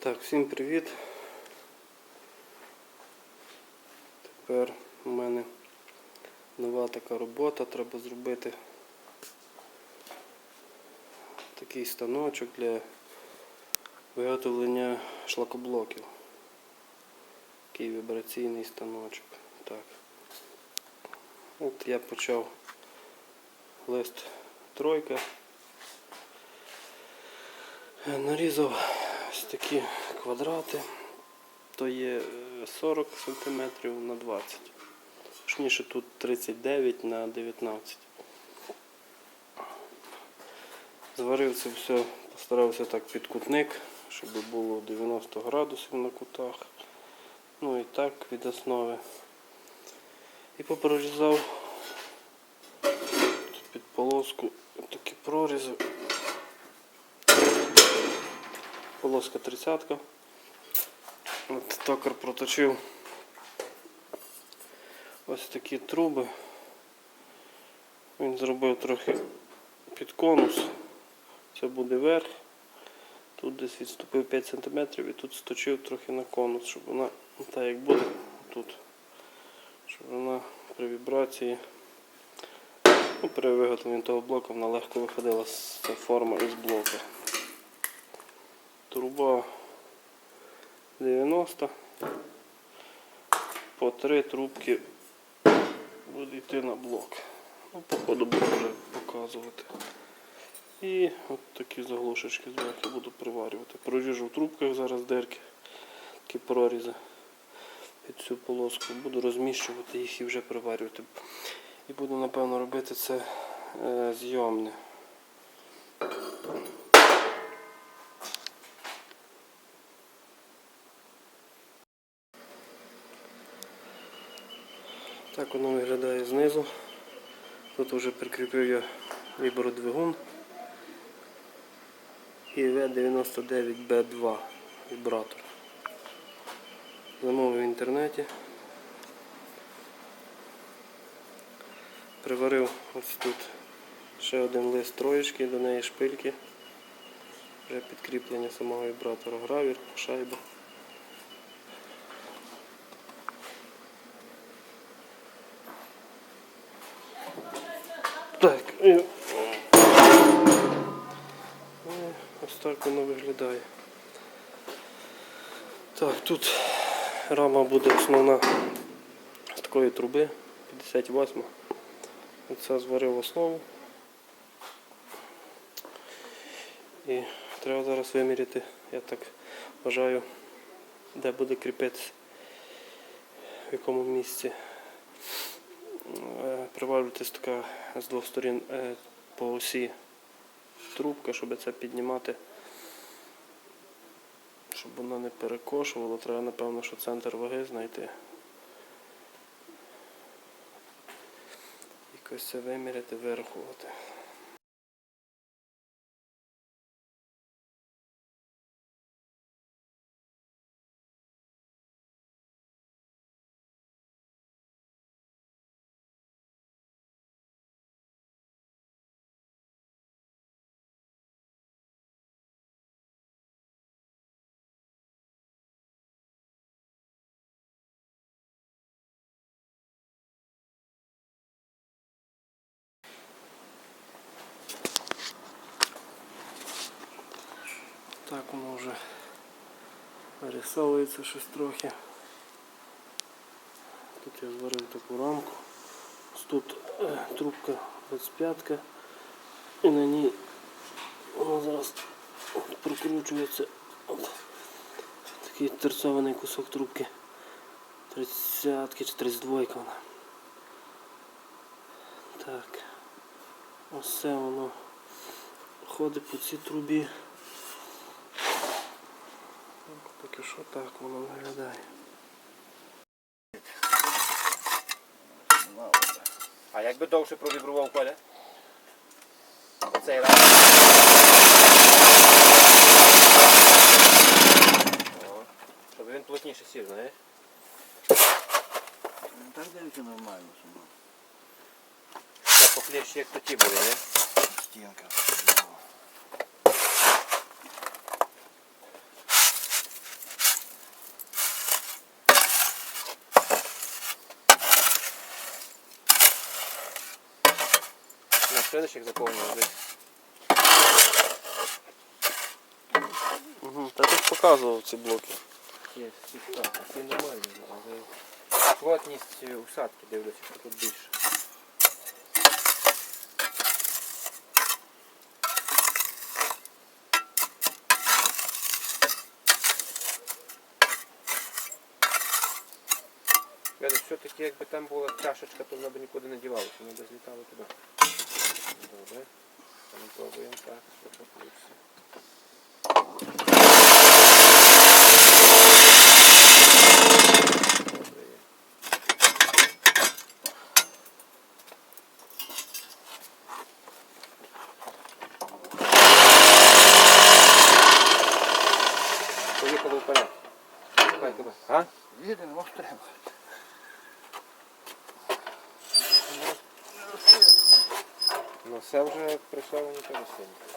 Так, всім привіт. Тепер у мене нова така робота. Треба зробити такий станочок для виготовлення шлакоблоків. Такий вібраційний станочок. Так. От я почав лист тройка. Нарізав ось такі квадрати. То є е, 40 см на 20 Точніше тут 39 на 19 Зварив це все, постарався так під кутник, щоб було 90 градусів на кутах. Ну і так від основи. І попрорізав під полоску такі прорізи. Полоска 30. От токар проточив ось такі труби. Він зробив трохи під конус. Це буде верх. Тут десь відступив 5 см і тут сточив трохи на конус, щоб вона так як буде тут. Щоб вона при вібрації, ну, при виготовленні того блоку вона легко виходила з ця форма із блока. Труба 90. По три трубки буде йти на блок. Ну, по ходу буду вже показувати. І от такі заглушечки зверху буду приварювати. Проріжу в трубках зараз дирки, такі прорізи під цю полоску. Буду розміщувати їх і вже приварювати. І буду напевно робити це е, зйомне. Так воно виглядає знизу. Тут вже прикріпив я вібродвигун і V99B2 вібратор. Замовив в інтернеті. Приварив ось тут ще один лист троєчки, до неї шпильки. Вже підкріплення самого вібратора гравір, шайба. Так, і... і ось так воно виглядає. Так, тут рама буде основна з такої труби 58. Оце зварив основу. І треба зараз виміряти, я так вважаю, де буде кріпитися, в якому місці. Приварюватись така з двох сторін е, по осі трубка, щоб це піднімати, щоб вона не перекошувала, треба напевно, що центр ваги знайти. Якось це виміряти, вирахувати. Так воно вже вирисовується щось трохи. Тут я зварив таку рамку. Тут е, трубка 25 і на ній воно зараз прокручується от, такий терцований кусок трубки 30 чи 32 вона. Так. Ось це воно ходить по цій трубі. Що так воно виглядає. А якби довше провібрував Коля? Цей раз. О, щоб він плотніше сів, знаєш? Ну, Так дивіться нормально, що Це покліщі, як тоді були, не? стінка. Видиш, як заповнює десь. Угу. Та ж показував ці блоки. Є, так, всі нормальні, але плотність е, усадки дивлюся, що тут більше. Все-таки якби там була чашечка, то вона б нікуди не дівалася, вона б злітала туди. Добре. Ми пробуємо так, що тут все. Добре є. Поїхали вперед. Давай, давай. А? Їдемо, може треба. Ну все вже прийшло мені сильно.